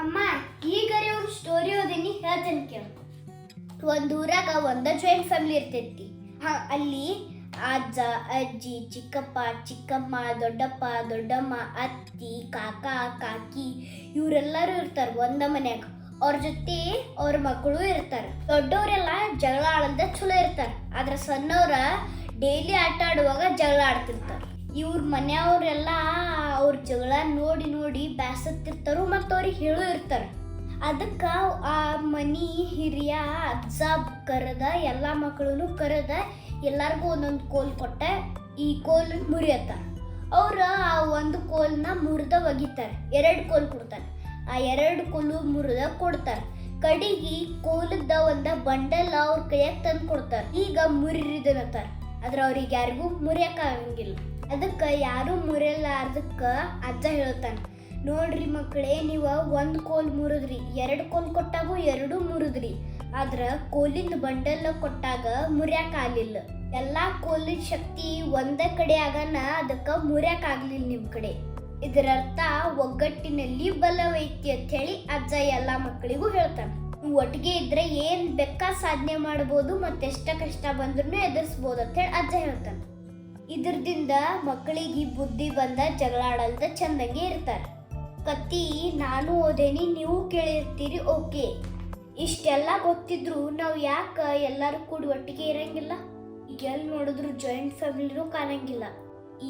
ಅಮ್ಮ ಈಗರೆ ಒಂದು ಸ್ಟೋರಿ ಓದಿನಿ, ಹೇಳ್ತೇನೆ ಕೇಳು. ಒಂದು ಊರಾಗ ಒಂದ ಜಾಯಿಂಟ್ ಫ್ಯಾಮಿಲಿ ಇರ್ತೈತಿ. ಅಲ್ಲಿ ಅಜ್ಜ, ಅಜ್ಜಿ, ಚಿಕ್ಕಪ್ಪ, ಚಿಕ್ಕಮ್ಮ, ದೊಡ್ಡಪ್ಪ, ದೊಡ್ಡಮ್ಮ, ಅತ್ತಿ, ಕಾಕ, ಕಾಕಿ, ಇವರೆಲ್ಲರೂ ಇರ್ತಾರೆ ಒಂದ ಮನ್ಯಾಗ. ಅವ್ರ ಜೊತೆ ಅವ್ರ ಮಕ್ಕಳು ಇರ್ತಾರೆ. ದೊಡ್ಡವರೆಲ್ಲ ಜಗಳ ಆಡದ ಚಲೋ ಇರ್ತಾರೆ. ಆದ್ರೆ ಸಣ್ಣವ್ರ ಡೈಲಿ ಆಟ ಆಡುವಾಗ ಜಗಳ ಆಡ್ತಿರ್ತಾರೆ. ಇವ್ರ ಮನೆಯವ್ರೆಲ್ಲ ಅವ್ರ ಜಗಳ ನೋಡಿ ನೋಡಿ ಬ್ಯಾಸತ್ತಿರ್ತಾರು ಮತ್ತು ಅವ್ರಿಗೆ ಹೇಳು ಇರ್ತಾರೆ. ಅದಕ್ಕೆ ಆ ಮನಿ ಹಿರಿಯ, ಅಜ್ಜ ಕರೆದ, ಎಲ್ಲ ಮಕ್ಕಳನ್ನು ಕರೆದ, ಎಲ್ಲರಿಗೂ ಒಂದೊಂದು ಕೋಲ್ ಕೊಟ್ಟ, ಈ ಕೋಲ್ ಮುರಿಯತ್ತ ಅವ್ರ ಆ ಒಂದು ಕೋಲ್ನ ಮುರಿದ ಒಗಿತಾರೆ. ಎರಡು ಕೋಲ್ ಕೊಡ್ತಾರೆ. ಆ ಎರಡು ಕೋಲು ಮುರಿದ ಕೊಡ್ತಾರೆ. ಕಡಿಗೆ ಕೋಲದ ಒಂದ ಬಂಡಲ್ ಅವ್ರ ಕೈಯಾಗ ತಂದು ಕೊಡ್ತಾರೆ. ಈಗ ಮುರಿದನತ್ತಾರ ಆದ್ರೆ ಅವ್ರಿಗೆ ಯಾರಿಗೂ ಮುರಿಯಕ ಆಗಂಗಿಲ್ಲ. ಅದಕ್ಕೆ ಯಾರು ಮುರಿಯಲಾರ್ದಕ್ಕ ಅಜ್ಜ ಹೇಳ್ತಾನೆ, ನೋಡ್ರಿ ಮಕ್ಕಳೇ, ನೀವು ಒಂದು ಕೋಲ್ ಮುರಿದ್ರಿ, ಎರಡು ಕೋಲ್ ಕೊಟ್ಟಾಗೂ ಎರಡು ಮುರಿದ್ರಿ. ಆದ್ರೆ ಕೋಲಿನ ಬಂಡಲ್ ಕೊಟ್ಟಾಗ ಮುರ್ಯಾಕ ಆಗ್ಲಿಲ್ಲ. ಎಲ್ಲಾ ಕೋಲಿನ ಶಕ್ತಿ ಒಂದೇ ಕಡೆ ಆಗನ ಅದಕ್ಕೆ ಮುರಿಯಕ್ಕಾಗಲಿಲ್ಲ ಆಗ್ಲಿಲ್ಲ ನಿಮ್ ಕಡೆ. ಇದರರ್ಥ ಒಗ್ಗಟ್ಟಿನಲ್ಲಿ ಬಲವೈತಿ ಅಂತ ಹೇಳಿ ಅಜ್ಜ ಎಲ್ಲ ಮಕ್ಕಳಿಗೂ ಹೇಳ್ತಾನೆ. ಒಟ್ಟಿಗೆ ಇದ್ರೆ ಏನ್ ಬೆಕ್ಕ ಸಾಧನೆ ಮಾಡ್ಬೋದು ಮತ್ತೆಷ್ಟ ಕಷ್ಟ ಬಂದ್ರು ಎದುರಿಸ್ಬೋದು ಅಂತ ಹೇಳಿ ಅಜ್ಜ ಹೇಳ್ತಾನೆ. ಇದ್ರದಿಂದ ಮಕ್ಕಳಿಗೆ ಬುದ್ಧಿ ಬಂದ ಜಗಳಾಡಲ್ದ ಚಂದಂಗೆ ಇರ್ತಾರೆ. ಕತ್ತಿ, ನಾನು ಓದೇನಿ, ನೀವು ಕೇಳಿರ್ತೀರಿ, ಓಕೆ. ಇಷ್ಟೆಲ್ಲ ಗೊತ್ತಿದ್ರು ನಾವು ಯಾಕೆ ಎಲ್ಲರೂ ಕೂಡಿ ಒಟ್ಟಿಗೆ ಇರಂಗಿಲ್ಲ? ಈಗ ಎಲ್ಲಿ ನೋಡಿದ್ರು ಜಾಯಿಂಟ್ ಫ್ಯಾಮಿಲಿನೂ ಕಾಣಂಗಿಲ್ಲ.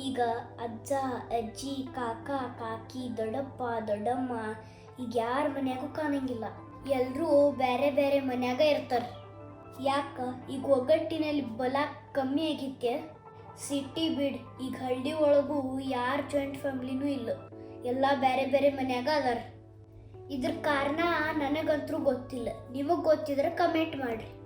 ಈಗ ಅಜ್ಜ, ಅಜ್ಜಿ, ಕಾಕ, ಕಾಕಿ, ದೊಡ್ಡಪ್ಪ, ದೊಡ್ಡಮ್ಮ, ಈಗ ಯಾರ ಮನೆಯಾಗೂ ಕಾಣಂಗಿಲ್ಲ. ಎಲ್ಲರೂ ಬೇರೆ ಬೇರೆ ಮನ್ಯಾಗ ಇರ್ತಾರೆ. ಯಾಕೆ? ಈಗ ಒಗ್ಗಟ್ಟಿನಲ್ಲಿ ಬಲ ಕಮ್ಮಿ ಆಗಿತ್ತೆ ಸಿಟಿ ಬಿಡ್, ಈಗ ಹಳ್ಳಿ ಒಳಗೂ ಯಾರು ಜಾಯಿಂಟ್ ಫ್ಯಾಮ್ಲಿನೂ ಇಲ್ಲ. ಎಲ್ಲ ಬೇರೆ ಬೇರೆ ಮನ್ಯಾಗ ಅದಾರ. ಇದ್ರ ಕಾರಣ ನನಗಂತರೂ ಗೊತ್ತಿಲ್ಲ. ನಿಮಗೆ ಗೊತ್ತಿದ್ರೆ ಕಮೆಂಟ್ ಮಾಡ್ರಿ.